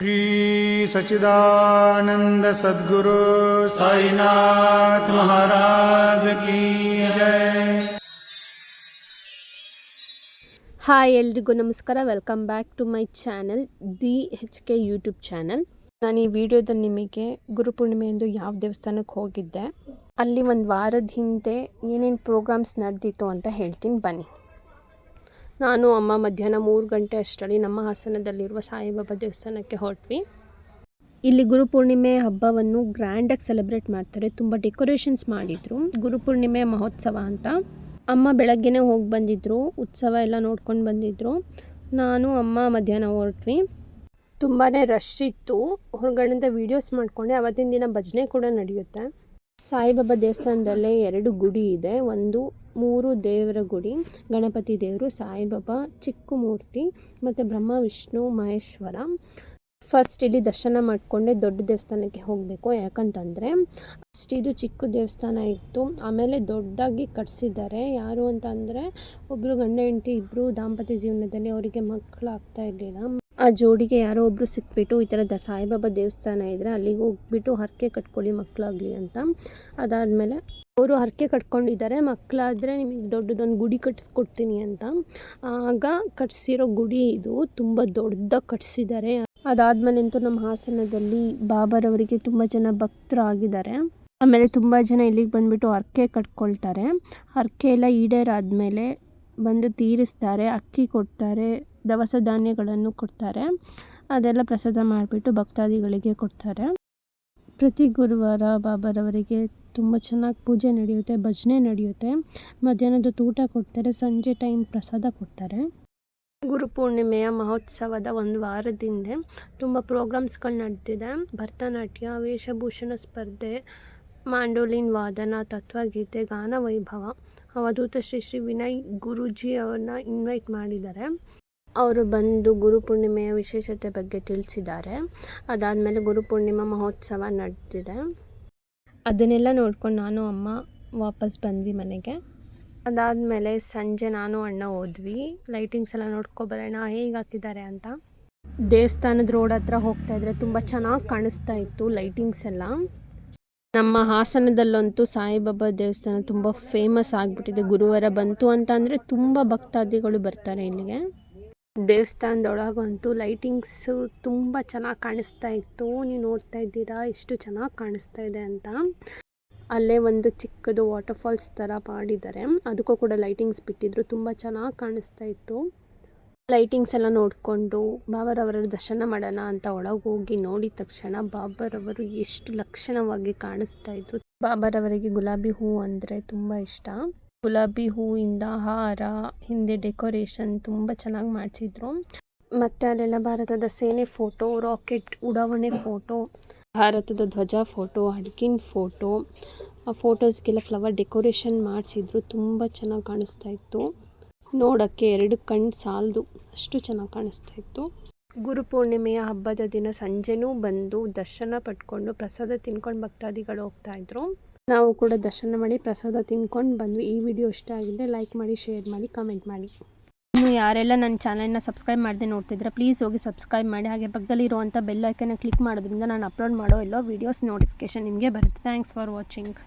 श्री सच्चिदानंद सद्गुरु साईनाथ महाराज की जय ಹಾಯ್ ಎಲ್ರಿಗೂ ನಮಸ್ಕಾರ welcome back to my channel the H K YouTube channel ನಾನು ಈ ವಿಡಿಯೋದಲ್ಲಿ ನಿಮಗೆ ಗುರುಪೂರ್ಣಿಮೆಯಂದು ಯಾವ ದೇವಸ್ಥಾನಕ್ಕೆ ಹೋಗಿದ್ದೆ ಅಲ್ಲಿ ಒಂದು ವಾರದ ಹಿಂದೆ ಏನೇನು ಪ್ರೋಗ್ರಾಮ್ಸ್ ನಡೆದಿತ್ತು ಅಂತ ಹೇಳ್ತೀನಿ ಬನ್ನಿ ನಾನು, ಅಮ್ಮ ಮಧ್ಯಾಹ್ನ ಮೂರು ಗಂಟೆ ಅಷ್ಟರಲ್ಲಿ ನಮ್ಮ ಹಾಸನದಲ್ಲಿರುವ ಸಾಯಿಬಾಬಾ ದೇವಸ್ಥಾನಕ್ಕೆ ಹೊರಟ್ವಿ. ಇಲ್ಲಿ ಗುರುಪೂರ್ಣಿಮೆ ಹಬ್ಬವನ್ನು ಗ್ರ್ಯಾಂಡಾಗಿ ಸೆಲೆಬ್ರೇಟ್ ಮಾಡ್ತಾರೆ. ತುಂಬ ಡೆಕೋರೇಷನ್ಸ್ ಮಾಡಿದರು. ಗುರುಪೂರ್ಣಿಮೆ ಮಹೋತ್ಸವ ಅಂತ. ಅಮ್ಮ ಬೆಳಗ್ಗೆನೇ ಹೋಗಿ ಬಂದಿದ್ದರು ಉತ್ಸವ ಎಲ್ಲ ನೋಡ್ಕೊಂಡು ಬಂದಿದ್ದರು ನಾನು, ಅಮ್ಮ ಮಧ್ಯಾಹ್ನ ಹೊರಟ್ವಿ. ತುಂಬಾ ರಶ್ ಇತ್ತು. ಹೊರಗಡೆಯಿಂದ ವೀಡಿಯೋಸ್ ಮಾಡ್ಕೊಂಡೆ. ಅವತ್ತಿನ ದಿನ ಭಜನೆ ಕೂಡ ನಡೆಯುತ್ತೆ. ಸಾಯಿಬಾಬಾ ದೇವಸ್ಥಾನದಲ್ಲೇ ಎರಡು ಗುಡಿ ಇದೆ. ಒಂದು ಮೂರು ದೇವರ ಗುಡಿ, ಗಣಪತಿ ದೇವರು, ಸಾಯಿಬಾಬಾ ಚಿಕ್ಕ ಮೂರ್ತಿ ಮತ್ತು ಬ್ರಹ್ಮ, ವಿಷ್ಣು, ಮಹೇಶ್ವರ. ಫಸ್ಟ್ ಇಲ್ಲಿ ದರ್ಶನ ಮಾಡಿಕೊಂಡೆ ದೊಡ್ಡ ದೇವಸ್ಥಾನಕ್ಕೆ ಹೋಗಬೇಕು. ಯಾಕಂತಂದರೆ ಫಸ್ಟ್ ಇದು ಚಿಕ್ಕ ದೇವಸ್ಥಾನ ಇತ್ತು. ಆಮೇಲೆ ದೊಡ್ಡದಾಗಿ ಕಟ್ಸಿದ್ದಾರೆ. ಯಾರು ಅಂತ ಅಂದರೆ ಒಬ್ಬರು ಗಂಡ, ಹೆಂಡತಿ ಇಬ್ಬರು ದಾಂಪತ್ಯ ಜೀವನದಲ್ಲಿ ಅವರಿಗೆ ಮಕ್ಕಳು ಆಗ್ತಾ ಇರಲಿಲ್ಲ. ಆ ಜೋಡಿಗೆ ಯಾರೋ ಒಬ್ಬರು ಸಿಕ್ಬಿಟ್ಟು ಈ ಥರ ಸಾಯಿಬಾಬಾ ದೇವಸ್ಥಾನ ಇದ್ದರೆ ಅಲ್ಲಿಗೆ ಹೋಗ್ಬಿಟ್ಟು ಹರಕೆ ಕಟ್ಕೊಳ್ಳಿ ಮಕ್ಕಳಾಗಲಿ ಅಂತ. ಅದಾದಮೇಲೆ ಅವರು ಹರಕೆ ಕಟ್ಕೊಂಡಿದ್ದಾರೆ. ಮಕ್ಕಳಾದರೆ ನಿಮಗೆ ದೊಡ್ಡದೊಂದು ಗುಡಿ ಕಟ್ಸ್ಕೊಡ್ತೀನಿ ಅಂತ. ಆಗ ಕಟ್ಸಿರೋ ಗುಡಿ ಇದು ತುಂಬ ದೊಡ್ಡದಾಗಿ ಕಟ್ಸಿದ್ದಾರೆ. ಅದಾದಮೇಲಂತೂ ನಮ್ಮ ಹಾಸನದಲ್ಲಿ ಬಾಬಾರವರಿಗೆ ತುಂಬ ಜನ ಭಕ್ತರು ಆಗಿದ್ದಾರೆ ಆಮೇಲೆ ತುಂಬ ಜನ ಇಲ್ಲಿಗೆ ಬಂದುಬಿಟ್ಟು ಹರಕೆ ಕಟ್ಕೊಳ್ತಾರೆ. ಹರಕೆ ಎಲ್ಲ ಈಡೇರಾದಮೇಲೆ ಬಂದು ತೀರಿಸ್ತಾರೆ, ಅಕ್ಕಿ ಕೊಡ್ತಾರೆ. ದವಸ ಧಾನ್ಯಗಳನ್ನು ಕೊಡ್ತಾರೆ. ಅದೆಲ್ಲ ಪ್ರಸಾದ ಮಾಡಿಬಿಟ್ಟು ಭಕ್ತಾದಿಗಳಿಗೆ ಕೊಡ್ತಾರೆ. ಪ್ರತಿ ಗುರುವಾರ ಬಾಬಾರವರಿಗೆ ತುಂಬ ಚೆನ್ನಾಗಿ ಪೂಜೆ ನಡೆಯುತ್ತೆ, ಭಜನೆ ನಡೆಯುತ್ತೆ. ಮಧ್ಯಾಹ್ನದ ಊಟ ಕೊಡ್ತಾರೆ, ಸಂಜೆ ಟೈಮ್ ಪ್ರಸಾದ ಕೊಡ್ತಾರೆ. ಗುರುಪೂರ್ಣಿಮೆಯ ಮಹೋತ್ಸವದ ಒಂದು ವಾರದ ಹಿಂದೆ ತುಂಬ ಪ್ರೋಗ್ರಾಮ್ಸ್ಗಳು ನಡೆದಿದೆ. ಭರತನಾಟ್ಯ, ವೇಷಭೂಷಣ ಸ್ಪರ್ಧೆ, ಮಾಂಡೋಲಿನ್ ವಾದನ, ತತ್ವಗೀತೆ, ಗಾನ ವೈಭವ, ಅವಧೂತ ಶ್ರೀ ಶ್ರೀ ವಿನಯ್ ಗುರೂಜಿ ಅವರನ್ನ ಇನ್ವೈಟ್ ಮಾಡಿದ್ದಾರೆ. ಅವರು ಬಂದು ಗುರುಪೂರ್ಣಿಮೆಯ ವಿಶೇಷತೆ ಬಗ್ಗೆ ತಿಳಿಸಿದ್ದಾರೆ. ಅದಾದಮೇಲೆ ಗುರುಪೂರ್ಣಿಮಾ ಮಹೋತ್ಸವ ನಡೆದಿದೆ. ಅದನ್ನೆಲ್ಲ ನೋಡ್ಕೊಂಡು ನಾನು ಅಮ್ಮ ವಾಪಸ್ ಬಂದ್ವಿ ಮನೆಗೆ. ಅದಾದಮೇಲೆ ಸಂಜೆ ನಾನು, ಅಣ್ಣ ಹೋದ್ವಿ. ಲೈಟಿಂಗ್ಸ್ ಎಲ್ಲ ನೋಡ್ಕೊಬರೋಣ ಹೇಗೆ ಹಾಕಿದ್ದಾರೆ ಅಂತ. ದೇವಸ್ಥಾನದ ರೋಡ್ ಹತ್ರ ಹೋಗ್ತಾ ಇದ್ರೆ ತುಂಬ ಚೆನ್ನಾಗಿ ಕಾಣಿಸ್ತಾ ಇತ್ತು ಲೈಟಿಂಗ್ಸ್ ಎಲ್ಲ. ನಮ್ಮ ಹಾಸನದಲ್ಲಂತೂ ಸಾಯಿಬಾಬಾ ದೇವಸ್ಥಾನ ತುಂಬ ಫೇಮಸ್ ಆಗಿಬಿಟ್ಟಿದೆ. ಗುರುವಾರ ಬಂತು ಅಂತ ಅಂದರೆ ತುಂಬ ಭಕ್ತಾದಿಗಳು ಬರ್ತಾರೆ ಇಲ್ಲಿಗೆ. ದೇವಸ್ಥಾನದೊಳಗಂತೂ ಲೈಟಿಂಗ್ಸು ತುಂಬ ಚೆನ್ನಾಗಿ ಕಾಣಿಸ್ತಾ ಇತ್ತು. ನೀವು ನೋಡ್ತಾ ಇದ್ದೀರಾ? ಎಷ್ಟು ಚೆನ್ನಾಗಿ ಕಾಣಿಸ್ತಾ ಇದೆ ಅಂತ. ಅಲ್ಲೇ ಒಂದು ಚಿಕ್ಕದು ವಾಟರ್ ಫಾಲ್ಸ್ ಥರ ಮಾಡಿದ್ದಾರೆ. ಅದಕ್ಕೂ ಕೂಡ ಲೈಟಿಂಗ್ಸ್ ಬಿಟ್ಟಿದ್ರು. ತುಂಬ ಚೆನ್ನಾಗಿ ಕಾಣಿಸ್ತಾ ಇತ್ತು. ಲೈಟಿಂಗ್ಸ್ ಎಲ್ಲ ನೋಡಿಕೊಂಡು ಬಾಬರವರ ದರ್ಶನ ಮಾಡೋಣ ಅಂತ ಒಳಗೆ ಹೋಗಿ ನೋಡಿದ ತಕ್ಷಣ ಬಾಬರವರು ಎಷ್ಟು ಲಕ್ಷಣವಾಗಿ ಕಾಣಿಸ್ತಾ ಇದ್ರು. ಬಾಬರವರಿಗೆ ಗುಲಾಬಿ ಹೂ ಅಂದರೆ ತುಂಬ ಇಷ್ಟ. ಗುಲಾಬಿ ಹೂವಿಂದ ಹಾರ, ಹಿಂದೆ ಡೆಕೋರೇಷನ್ ತುಂಬ ಚೆನ್ನಾಗಿ ಮಾಡಿಸಿದ್ರು. ಮತ್ತು ಅಲ್ಲೆಲ್ಲ ಭಾರತದ ಸೇನೆ ಫೋಟೋ, ರಾಕೆಟ್ ಉಡಾವಣೆ ಫೋಟೋ, ಭಾರತದ ಧ್ವಜ ಫೋಟೋ ಅಡ್ಕಿನ ಫೋಟೋ, ಆ ಫೋಟೋಸ್ಗೆಲ್ಲ ಫ್ಲವರ್ ಡೆಕೋರೇಷನ್ ಮಾಡಿಸಿದ್ರು. ತುಂಬ ಚೆನ್ನಾಗಿ ಕಾಣಿಸ್ತಾ ಇತ್ತು. ನೋಡೋಕ್ಕೆ ಎರಡು ಕಣ್ಣು ಸಾಲದು ಅಷ್ಟು ಚೆನ್ನಾಗಿ ಕಾಣಿಸ್ತಾ ಇತ್ತು. ಗುರುಪೂರ್ಣಿಮೆಯ ಹಬ್ಬದ ದಿನ ಸಂಜೆನೂ ಬಂದು ದರ್ಶನ ಪಡ್ಕೊಂಡು ಪ್ರಸಾದ ತಿನ್ಕೊಂಡು ಭಕ್ತಾದಿಗಳು ಹೋಗ್ತಾ ಇದ್ರು. ನಾವು ಕೂಡ ದರ್ಶನ ಮಾಡಿ ಪ್ರಸಾದ ತಿನ್ಕೊಂಡು ಬಂದ್ವಿ. ಈ ವಿಡಿಯೋ ಇಷ್ಟ ಆಗಿದ್ರೆ ಲೈಕ್ ಮಾಡಿ ಶೇರ್ ಮಾಡಿ ಕಮೆಂಟ್ ಮಾಡಿ. ಇನ್ನು ಯಾರೆಲ್ಲ ನನ್ನ ಚಾನಲ್ನ ಸಬ್ಸ್ಕ್ರೈಬ್ ಮಾಡದೆ ನೋಡ್ತಿದ್ರೆ ಪ್ಲೀಸ್ ಹೋಗಿ ಸಬ್ಸ್ಕ್ರೈಬ್ ಮಾಡಿ. ಹಾಗೆ ಪಕ್ಕದಲ್ಲಿ ಇರುವಂಥ ಬೆಲ್ ಐಕನ್ನ ಕ್ಲಿಕ್ ಮಾಡೋದ್ರಿಂದ ನಾನು ಅಪ್ಲೋಡ್ ಮಾಡೋ ಎಲ್ಲೋ ವೀಡಿಯೋಸ್ ನೋಟಿಫಿಕೇಶನ್ ನಿಮಗೆ ಬರುತ್ತೆ. Thanks for watching